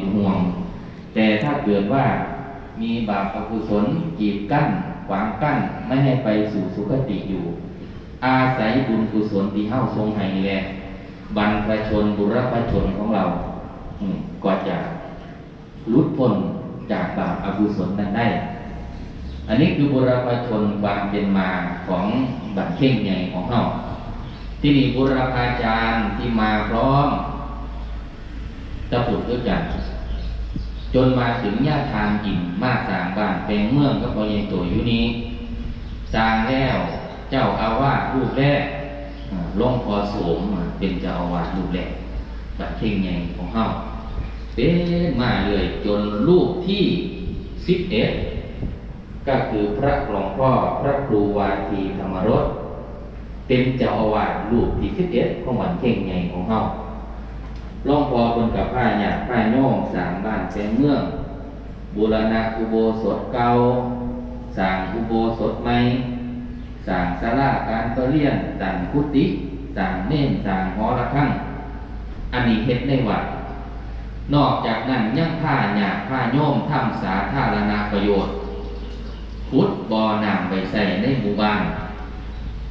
เป็นห่วง แต่ถ้าเกิดว่ามีบาปอกุศลกีดกั้นขวางกั้นไม่ให้ไปสู่สุคติอยู่ อาศัยบุญกุศลที่เฮ้าทรงให้แลบรรพชนบุรพชนของเราก็จะหลุดพ้นจากบาปอกุศลนั้นได้ อันนี้คือบุรพชนความเป็นมาของบัตรเข่งใหญ่ของเฮาที่นี่บุรพาจารย์ที่มาพร้อม จะผุดด้วยกันจนมาถึงญาติทางหินมาสางบ้านแปลงเมืองก็พอยังตัวอยู่นี้สร้างแล้วเจ้าอาวาสรูปแรกอ่าหลงพอสมอ่าเป็นเจ้าอาวาสรูปแรกบัดเข่งใหญ่ของเฮาเป็นมาเลยจนรูปที่สิบเอ็ดก็คือพระหลวงพ่อพระครูวาทีธรรมรสเป็นเจ้าอาวาสรูปที่สิบเอ็ดของวันเข่งใหญ่ของเฮา ลวงพ่อคนกับผ้าหยาผ้าโยงสางบ้านเป็นเมืองบูรณะอุโบสถเก่าสางอุโบสถใหม่สางศาลาการประเรียนสางกุฏิสางเน่นสางหอระฆังอันนี้เฮ็ดในวัดนอกจากนั้นยังผ้าหยาผ้าโยมทำสาธารณประโยชน์ขุดบ่อน้ำไปใส่ในหมู่บ้าน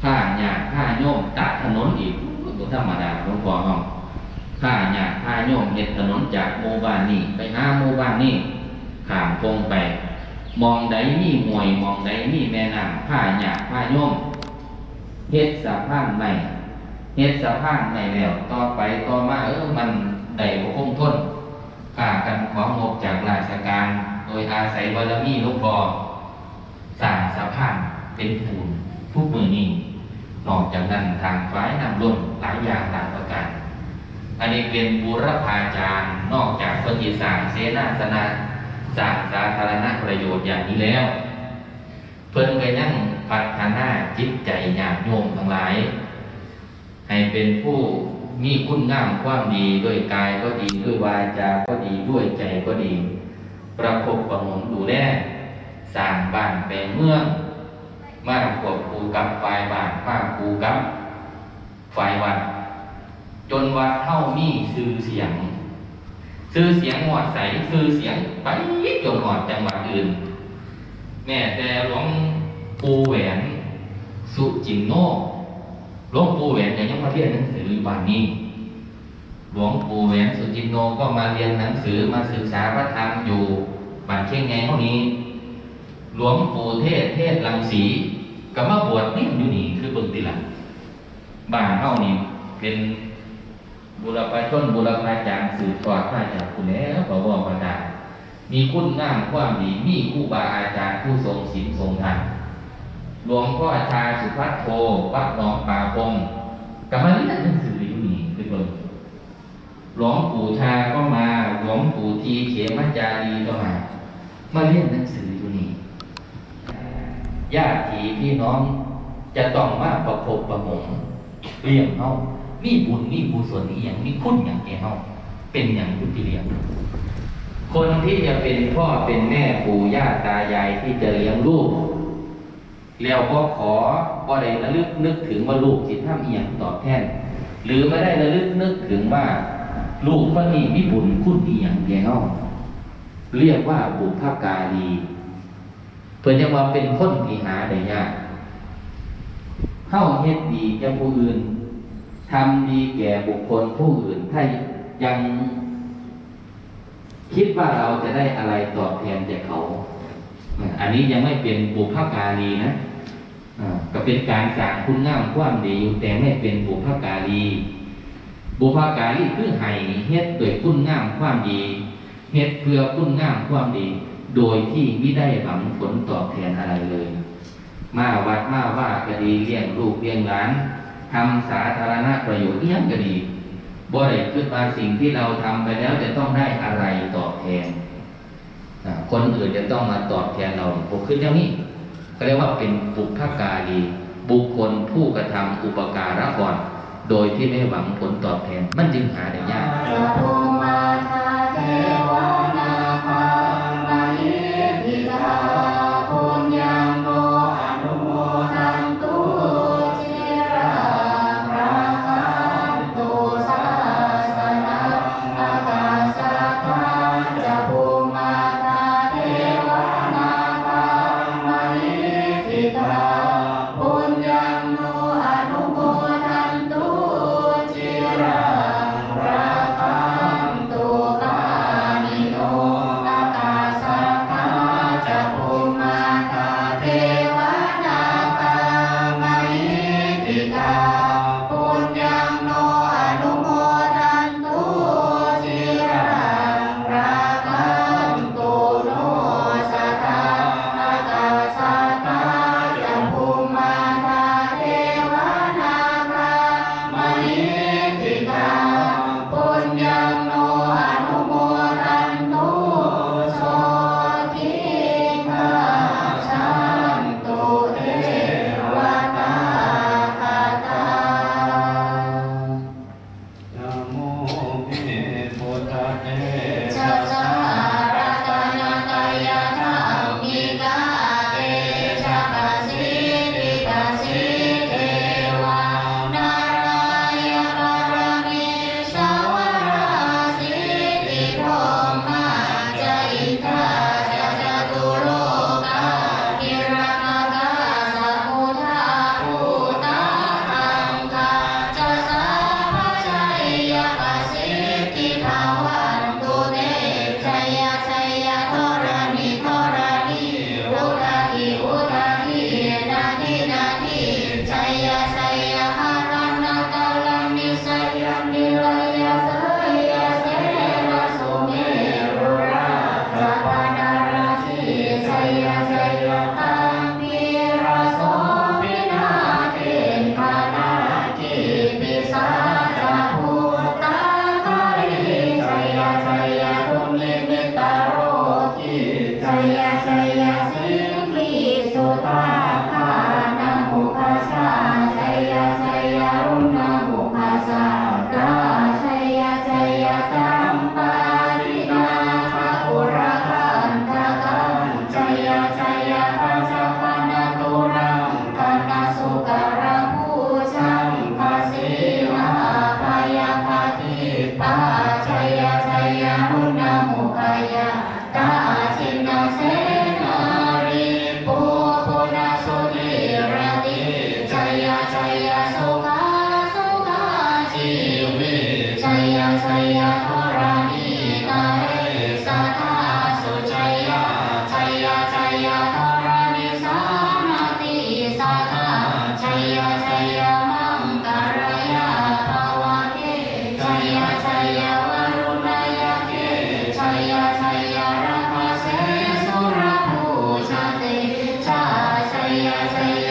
ผ้าหยาผ้าโยมตัดถนนอีกบ่ธรรมดาหลวงพ่อเฮา ข้าหยาข้าโยมเห็ดถนนจากหมู่บ้านนี้ไปหาหมู่บ้านนี้ข้ามพงไป มองใดมีห่วยมองใดมีแม่น้ำข้าหยาข้าโยมเฮ็ดสะพานใหม่เฮ็ดสะพานใหม่แล้วต่อไปต่อมาเออมันได้บ่คงทนข้ากันของงบจากราชการ โดยอาศัยบารมีลูกพ่อสร้างสะพานเป็นปูนทุกมือนี้นอกจากนั้นทางฝ่ายน้ำล้นหลายอย่างหลายประการ อันนี้เป็นบูรพาจารย์นอกจากปฏิสางเสนาสนะสางสาธารณประโยชน์อย่างนี้แล้ว เพิ่นก็ยังพัฒนาจิตใจญาติโยมทั้งหลาย ให้เป็นผู้มีคุณงามความดีด้วยกายก็ดีด้วยวาจาก็ดีด้วยใจก็ดี ประคบประหงมดูแลสร้างบ้านแปลงเมืองมาควบคู่กับฝ่ายบ้านมาคู่กับฝ่ายวัด จนวัดเท่ามีชื่อเสียงชื่อเสียงหอดใสชื่อเสียงไปจนหอดจังหวัดอื่น แม่แต่หลวงปู่แหวน สุจินโนหลวงปู่แหวนยังยังมาเรียนหนังสืออยู่บ้านนี้ หลวงปู่แหวนสุจินโนก็มาเรียนหนังสือมาศึกษาพระธรรมอยู่บ้านเชียงไงเท่านี้ หลวงปู่เทศเทศลังสีก็มาบวชนี่อยู่นี่คือบิ่งติหลังบ้านเท่านี้เป็น บุรพาชนบุรพาจารย์สืบทอดมาจากคุณแล้วบอกว่าประดามีคุณงามความดีมีครูบาอาจารย์ผู้ทรงศีลทรงธรรมหลวงพ่อชาสุภัทโทวัดหนองป่าพงกรรมนิหนังสืออยู่นี่คือเบิ่งหลวงปู่ชาก็มาหลวงปู่ทีเขมจารีก็มา มาเรียนหนังสืออยู่นี่ญาติพี่น้องจะต้องมาประพบประหงเรียงเฮา มีบุญมีกุศลนี้อย่างมีคุณอย่างแก่เฮาเป็นอย่างยุติเลี้ยงคนที่จะเป็นพ่อเป็นแม่ปู่ย่าตายายที่จะเลี้ยงลูก แล้วก็ขอว่ได้ระลึกนึกถึงว่าลูกจิตทำอีหยังตอบแทน หรือไม่ได้ระลึกนึกถึงว่า ลูกคนนี้มีบุญคุณอีหยังแก่เฮาเรียกว่าบุพการีเพื่อจะว่าเป็นคนที่หาได้ยากเฮาเฮ็ดดีแก่ผู้อื่น ทำดีแก่บุคคลผู้อื่น ถ้ายังคิดว่าเราจะได้อะไรตอบแทนจากเขา อันนี้ยังไม่เป็นบุพการีนะก็เป็นการสร้างคุณงามความดีอยู่แต่ไม่เป็นบุพการี บุพการีคือให้เฮ็ดโดยคุณงามความดีเฮ็ดเพื่อคุณงามความดี โดยที่ไม่ได้หวังผลตอบแทนอะไรเลย มาวัดมาว่าก็ดีเลี้ยงลูกเลี้ยงหลาน ทำสาธารณประโยชน์เอี่ยงก็ดีบ่ได้คิดว่าสิ่งที่เราทำไปแล้วจะต้องได้อะไรตอบแทนคนอื่นจะต้องมาตอบแทนเราผมขึ้นอย่างนี้ก็เรียกว่าเป็นบุพการีบุคคลผู้กระทำอุปการะก่อน โดยที่ไม่หวังผลตอบแทน มันจึงหาได้ยาก เวชัยยาชัยยาโหรนิตาเรสัทาสุชัยยาชัยยาชัยยาโหรนิสานติสัทาชัยยาชัยยามังกรยาภาวะเกชัยยาชัยยาวรุณายาเกชัยยาชัยยาราภเสสุรภูชาติชาชัยยาชัย